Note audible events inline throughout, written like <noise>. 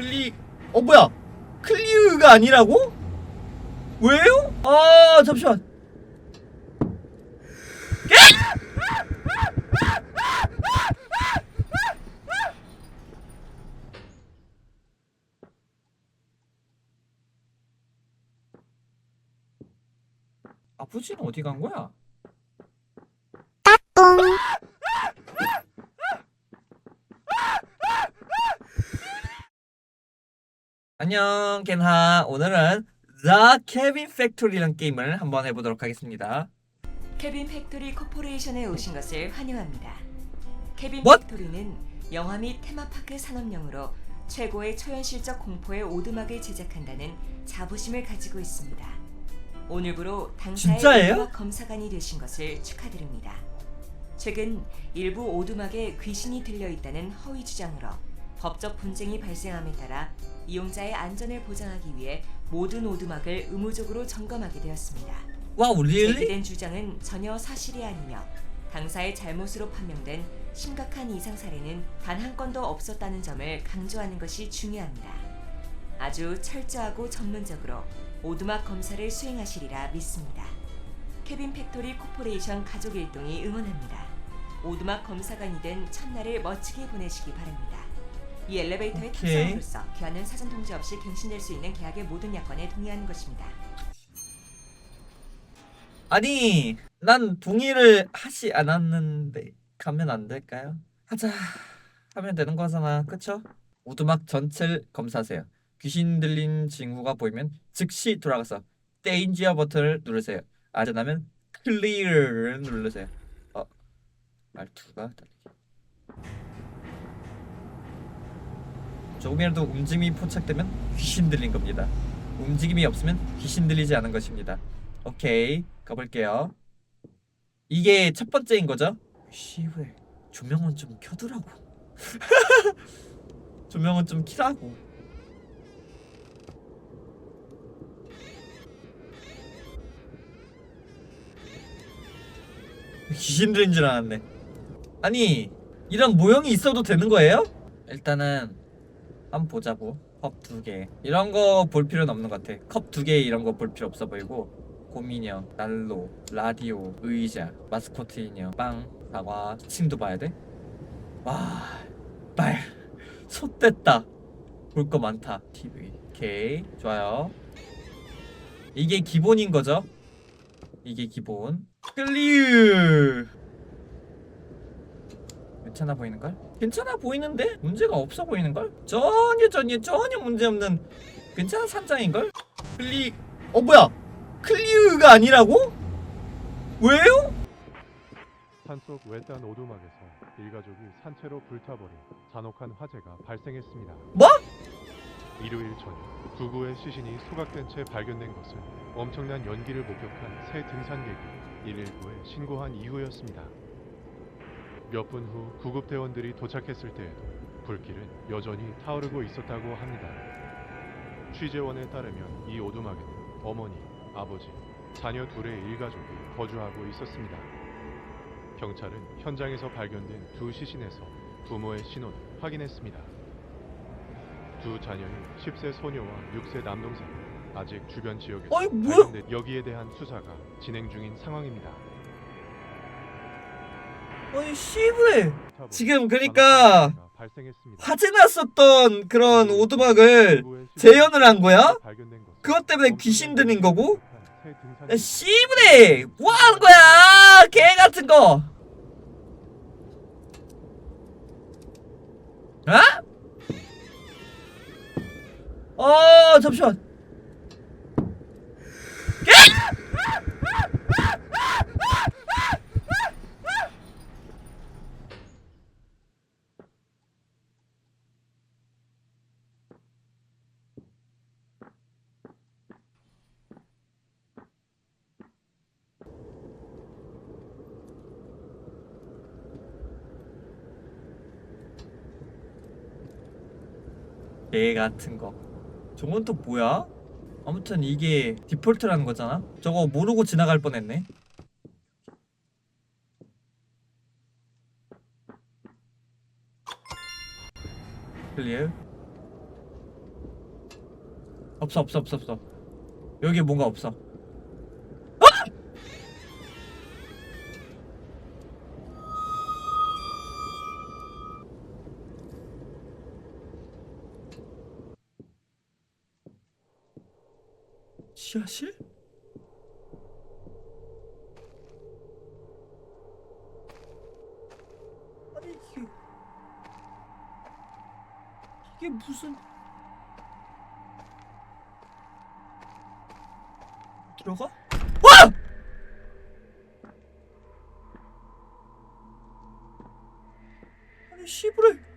클리 어 뭐야 클리우가 아니라고? 왜요? 아 잠시만 아프지는 어디 간 거야? 안녕 켄하 오늘은 The Cabin Factory라는 게임을 한번 해보도록 하겠습니다 케빈 팩토리 코퍼레이션에 오신 것을 환영합니다. What? 팩토리는 영화 및 테마파크 산업용으로 최고의 초현실적 공포의 오두막을 제작한다는 자부심을 가지고 있습니다. 오늘부로 당사의 진짜예요? 오두막 검사관이 되신 것을 축하드립니다. 최근 일부 오두막에 귀신이 들려 있다는 허위 주장으로 법적 분쟁이 발생함에 따라 이용자의 안전을 보장하기 위해 모든 오두막을 의무적으로 점검하게 되었습니다. 와우 really? 제기된 주장은 전혀 사실이 아니며 당사의 잘못으로 판명된 심각한 이상 사례는 단 한 건도 없었다는 점을 강조하는 것이 중요합니다. 아주 철저하고 전문적으로 오두막 검사를 수행하시리라 믿습니다. 케빈 팩토리 코퍼레이션 가족 일동이 응원합니다. 오두막 검사관이 된 첫날을 멋지게 보내시기 바랍니다. 이 엘리베이터에 오케이. 탑승함으로써 귀환은 사전 통지 없이 갱신될 수 있는 계약의 모든 약관에 동의하는 것입니다. 아니 난 동의를 하지 않았는데 가면 안 될까요? 하자 하면 되는 거잖아 그쵸? 오두막 전체를 검사하세요 귀신 들린 징후가 보이면 즉시 돌아가서 데인지어 버튼을 누르세요 안전하면 클리어를 누르세요 어 말투가 다르게 조금이라도 움직임이 포착되면 귀신 들린 겁니다. 움직임이 없으면 귀신 들리지 않은 것입니다. 오케이 가볼게요. 이게 첫 번째인 거죠? 씨왜 조명은 좀 켜두라고. <laughs> 조명은 좀 키라고. 귀신 들인 줄 알았네. 아니 이런 모형이 있어도 되는 거예요? 일단은 한번 보자고 컵 두 개 이런 거 볼 필요는 없는 것 같아 컵 두 개 이런 거 볼 필요 없어 보이고 곰인형, 난로, 라디오, 의자, 마스코트 인형, 빵, 사과, 침도 봐야 돼? 와, 말, <laughs> 솥됐다. 볼 거 많다. TV, 오케이, 좋아요. 이게 기본인 거죠? 이게 기본. 클리어. 괜찮아 보이는걸? 괜찮아 보이는데 문제가 없어 보이는걸? 전혀 전혀 전혀 문제 없는 괜찮은 산장인걸? 클리 어 뭐야? 클리우가 아니라고? 왜요? 산속 외딴 오두막에서 일가족이 산채로 불타버린 잔혹한 화재가 발생했습니다. 뭐? 일요일 저녁 부부의 시신이 소각된 채 발견된 것은 엄청난 연기를 목격한 새 등산객이 119에 신고한 이후였습니다. 몇 분 후 구급대원들이 도착했을 때에도 불길은 여전히 타오르고 있었다고 합니다. 취재원에 따르면 이 오두막에는 어머니, 아버지, 자녀 둘의 일가족이 거주하고 있었습니다. 경찰은 현장에서 발견된 두 시신에서 부모의 신원을 확인했습니다. 두 자녀인 10세 소녀와 6세 남동생 아직 주변 지역에서 뭐야? 발견된 여기에 대한 수사가 진행 중인 상황입니다. 아니 씨부에 지금 그러니까. 화재 났었던 그런 오두막을 재현을 한 거야? 그것 때문에 귀신 들린 거고? 야, 씨부에 뭐 하는 거야? 개 같은 거. 어? 어 잠시만. 개 같은 거. 저건 또 뭐야? 아무튼 이게 디폴트라는 거잖아. 저거 모르고 지나갈 뻔했네. 클리어. 없어 없어 없어 없어 여기 뭔가 없어 지하실? 아니 이게 이게 무슨 들어가? 와! 아니 씨부를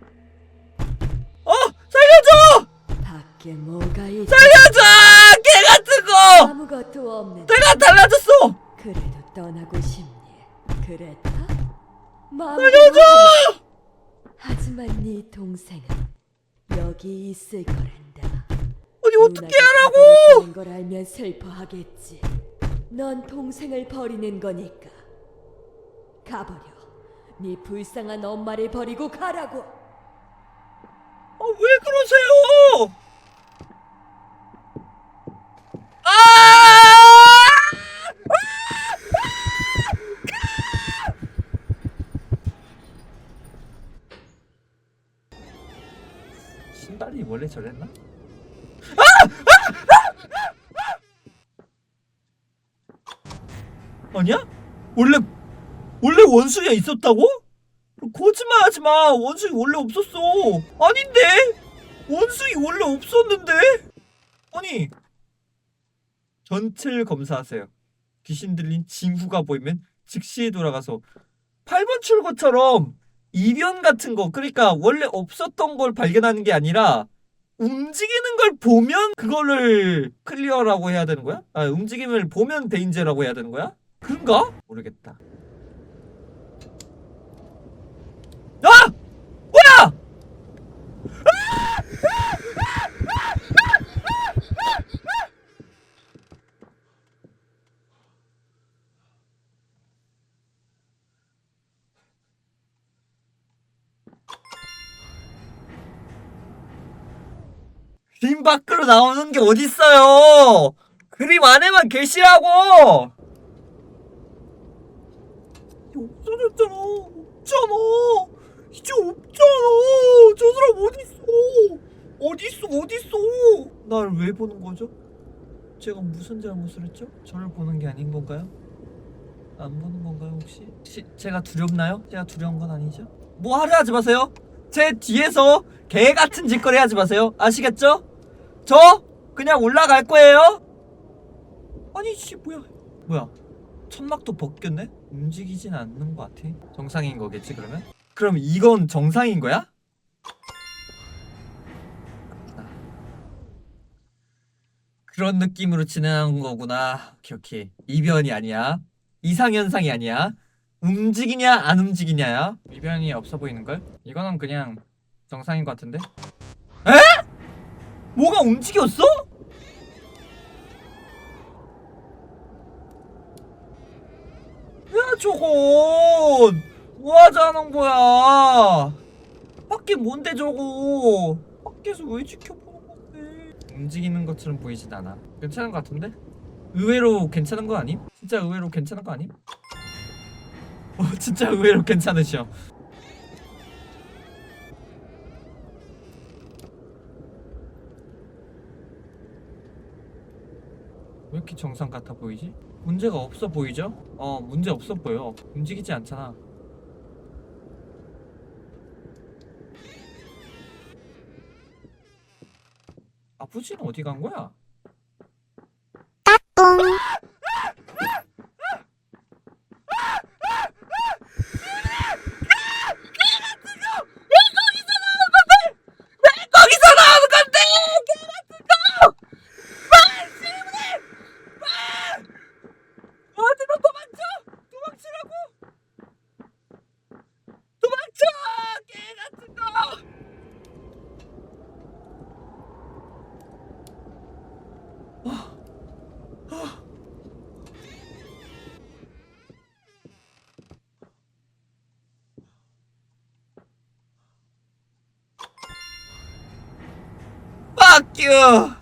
밖에 뭐가 있 살려줘 개 같은 거! 아무것도 없는 내가 달라졌어! 그래도 떠나고 싶니? 그랬다? 마음대로 살려줘 하지. 하지만 네 동생은 여기 있을 거란다. 아니 어떻게 하라고! 걸 알면 슬퍼하겠지. 넌 동생을 버리는 거니까. 가버려. 네 불쌍한 엄마를 버리고 가라고. 아, 왜 그러세요? 아! 신발이 원래 저랬나? 아니야? 원래 원래 원숭이가 있었다고? 거짓말하지 마. 원숭이 원래 없었어. 아닌데? 원숭이 원래 없었는데? 아니. 전체를 검사하세요. 귀신 들린 징후가 보이면 즉시 돌아가서 8번 출구처럼 이변 같은 거 그러니까 원래 없었던 걸 발견하는 게 아니라 움직이는 걸 보면 그거를 클리어라고 해야 되는 거야? 아, 움직임을 보면 데인저라고 해야 되는 거야? 그런가? 모르겠다. 아! 뭐야! 그 림 밖으로 나오는 게 어딨어요! 그림 안에만 계시라고! 없어졌잖아! 없잖아! 이제 없잖아! 저 사람 어딨어! 어딨어, 어딨어! 날 왜 보는 거죠? 제가 무슨 잘못을 했죠? 저를 보는 게 아닌 건가요? 안 보는 건가요, 혹시? 혹시 제가 두렵나요? 제가 두려운 건 아니죠? 뭐 하려 하지 마세요! 제 뒤에서 개 같은 짓거리 하지 마세요! 아시겠죠? 저 그냥 올라갈 거예요. 아니 씨 뭐야? 뭐야? 천막도 벗겼네? 움직이진 않는 것 같아. 정상인 거겠지 그러면? 그럼 이건 정상인 거야? 그런 느낌으로 진행한 거구나. 오케이. 이변이 아니야. 이상현상이 아니야. 움직이냐 안 움직이냐야. 이변이 없어 보이는 걸? 이거는 그냥 정상인 것 같은데? 에? 뭐가 움직였어? 야 저건 뭐 하자는 거야 밖에 뭔데 저거 밖에서 왜 지켜보는 건데 움직이는 것처럼 보이진 않아 괜찮은 것 같은데? 의외로 괜찮은 거 아님? 진짜 의외로 괜찮은 거 아님? 어 진짜 의외로 괜찮으셔 왜 이렇게 정상 같아 보이지? 문제가 없어 보이죠? 어 문제 없어 보여 움직이지 않잖아 아프지는 어디 간 거야? 거기서 나오는 건데! 개 같은 거! 말! 씨부네! 말! 어디로 도망쳐! 도망치라고! 도망쳐! 개 같은 거! You!